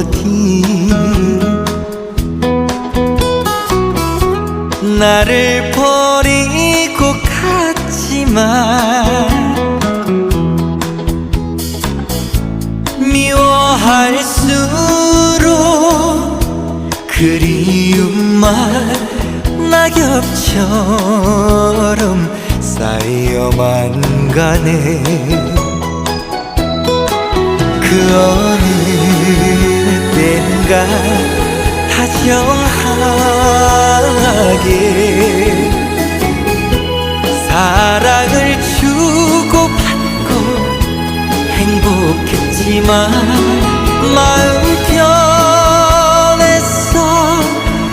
어디 나를 버리고 갔지만 미워할수록 그리움만 낙엽처럼 쌓여만 가네 그 어느 때인가? 다정하게. 사랑을 주고받고 행복했지만 마음